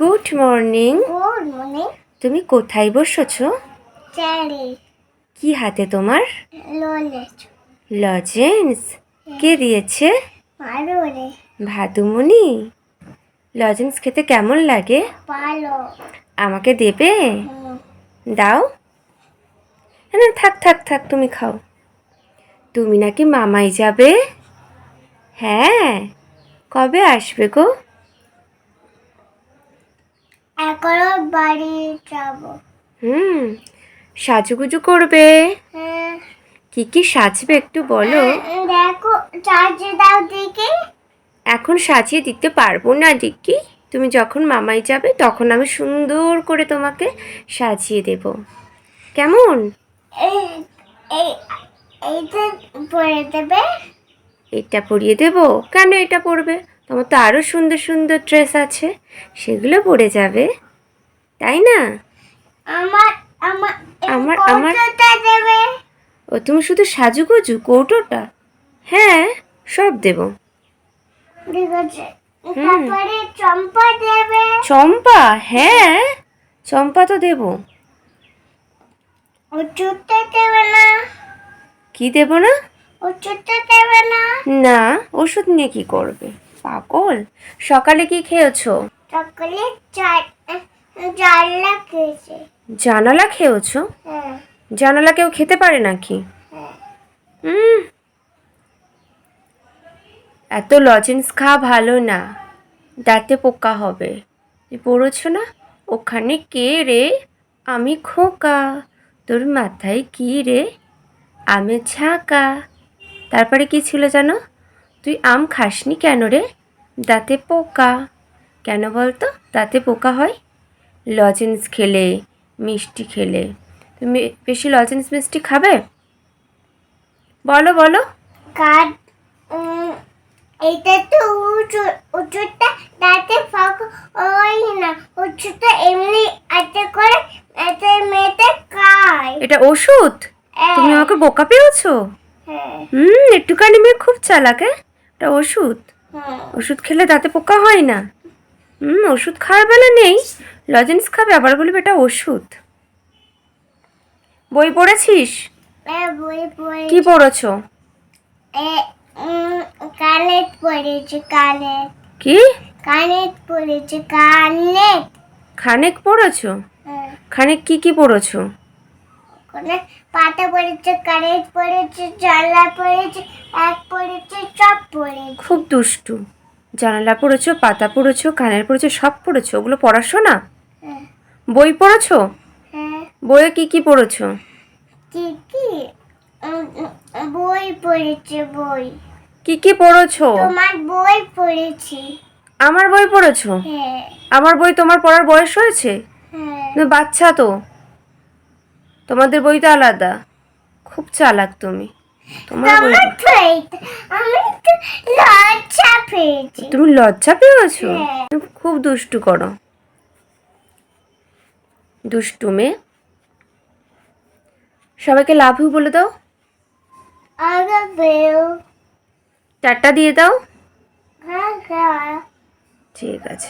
Good morning good morning তুমি কোথায় বসেছো? কি হাতে তোমার? লজেন্স কে দিয়েছে? ভাদুমণি। লজেন্স খেতে কেমন লাগে? ভালো। আমাকে দেবে? দাও। না থাক থাক থাক তুমি খাও। তুমি নাকি মামাই যাবে? হ্যাঁ। কবে আসবে গো? এখনও বাড়ি যাব। হুম সাজুগুজু করবে। হ্যাঁ। কি কি সাজবে একটু বলো। দেখো চার্জ দাও দেখি। এখন সাজিয়ে দিতে পারব না দিকি তুমি যখন মামাই যাবে তখন আমি সুন্দর করে তোমাকে সাজিয়ে দেব। কেমন? এই এই এইটা পরিয়ে দেব? কেন এটা পরবে? তোমার তো আরও সুন্দর সুন্দর ড্রেস আছে সেগুলো পরে যাবে। তাই না? আমার আমার আমার- আমার ও তুমি শুধু সাজুগুজু কৌটোটা? হ্যাঁ সব দেব। চম্পা দেবে। চম্পা? হ্যাঁ চম্পা তো দেব। ওষুধটা দেবে না। কি দেব না? ওষুধটা দেবে না। না ওষুধ নিয়ে কি করবে? পাগল? সকালে কি খেয়েছো? চার জানলা খেয়েছে। জানালা খেয়েছো? হ্যাঁ। জানালা কেউ খেতে পারে নাকি? হ্যাঁ। হুম এত লজেন্স খাওয়া ভালো না। দাঁতে পোকা হবে। তুই পড়েছো না? ওখানে কে রে? আমি খোকা। তোর মাথায় কি রে? আমি ছাকা। তারপরে কি ছিল জানো? তুই আম খাসনি কেন রে? দাঁতে পোকা। কেন বলতো? দাঁতে পোকা হয়? লজেন্স খেলে মিষ্টি খেলে। তুমি বেশি লজেন্স মিষ্টি খাবে? বলো বলো। উম, এইটা তো উঁচু উঁচুটা দাঁতে ফাঁক ওই না। উঁচুটা এমনি আতে করে এতে মেয়েতে খায়। এটা ওষুধ? তুমি আমাকে বোকা পেয়েছ? হ্যাঁ। হুম একটুখানি মেয়ে খুব চালাক হ্যাঁ? এটা ওষুধ? হ্যাঁ। ওষুধ খেলে দাঁতে পোকা হয় না? হুম ওষুধ খাওয়ার বেলা নেই। লজেন্স খাবে আবার বলবে এটা ওষুধ। বই পড়েছিস? কি পড়েছো? কানেট পড়েছে কানেট। কি? কানেট পড়েছে কানেট। খানেক পড়েছো? হ্যাঁ। খানেক কি কি পড়েছো? পাতা পড়েছে কানেট পড়েছে জানলা পড়েছে এক পড়েছে খুব দুষ্টু। জানালা পড়েছো পাতা পড়েছো কানের পড়েছো সব পড়েছো। ওগুলো পড়াশোনা? হ্যাঁ। বই পড়েছো? হ্যাঁ। বইয়ে কি কি পড়েছো? বই পড়েছে বই। কি কি পড়েছো? তোমার বই পড়েছি। আমার বই পড়েছো? হ্যাঁ। আমার বই তোমার পড়ার বয়স হয়েছে? হ্যাঁ। বাচ্চা তো। তোমাদের বই তো আলাদা। খুব চালাক তুমি। লজ্জা তুমি লজ্জা পেয়েছ। খুব দুষ্টু করো। দুষ্টু মেয়ে। সবাইকে লাভ ইউ বলে দাও। চারটা দিয়ে দাও। ঠিক আছে।